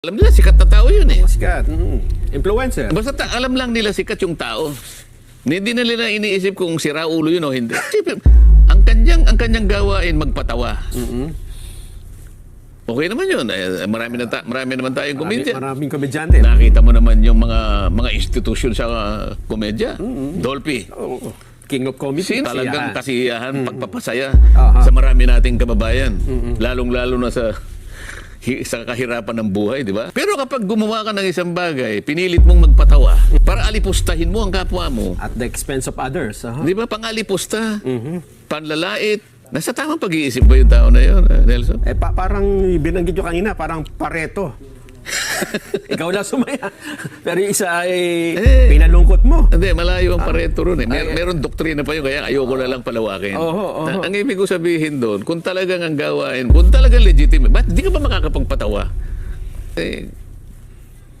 Alam nila, sikat na tao yun eh. Sikat. Mm. Influencer. Basta ta- alam lang nila sikat yung tao. Hindi na nila iniisip kung sira ulo yun o hindi. Siyempre, ang kanyang, ang kanyang gawain magpatawa. Okay naman yun. Eh, marami, na ta- marami naman tayong Marami, komedya. maraming komedyante. Nakita mo naman yung mga mga institusyon sa uh, komedya. Dolphy. Oo. King of comedy. Sino talagang Kasiyahan. kasiyahan, pagpapasaya Aha. sa marami nating kababayan. Lalong-lalo na sa sa kahirapan ng buhay, di ba? Pero kapag gumawa ka ng isang bagay, pinilit mong magpatawa para alipustahin mo ang kapwa mo. At the expense of others. Aha. Di ba? Pangalipusta, panlalait. Nasa tamang pag-iisip ba yung tao na yun, eh, Nelson? Eh, pa- parang binanggit nyo kanina, parang pareto. Ikaw lang sumaya. Pero yung isa ay Eh. pinalungkot mo. Hindi, malayo ang pareto ron eh. Mer- Ay, meron doktrina pa yun, kaya ayoko na lang palawakin. Oho, oho. Na- Ang ibig ko sabihin doon, kung talagang ang gawain, kung talagang legitimate, ba't di ka ba makakapagpatawa? Eh,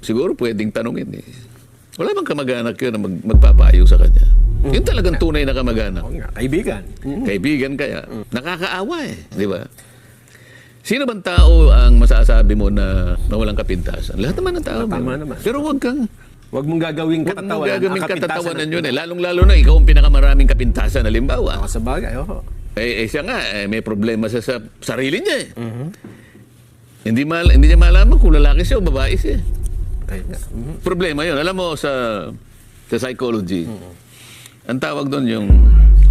siguro pwedeng tanungin eh. Wala bang kamag-anak yun na mag- magpapayo sa kanya? Yun talagang tunay na kamag-anak. Kaibigan. Mm. Kaibigan kaya. Nakakaawa eh, di ba? Sino bang tao ang masasabi mo na, na walang kapintasan? Lahat naman ng tao. Tama meron. naman. Pero huwag kang Huwag mong gagawing Huwag mo katatawanan. gagawin ang kapintasan katatawanan yun eh. Lalong-lalo na ikaw ang pinakamaraming kapintasan. Halimbawa, Oo, sa bagay, oo. eh, eh siya nga, eh, may problema sa, sa sarili niya eh. Mm-hmm. Hindi, mal, hindi niya malaman kung lalaki siya o babae siya. Ayun nga. Mhm. Problema yun. Alam mo, sa, sa psychology, Mm-hmm. ang tawag doon yung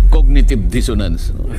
cognitive dissonance. no?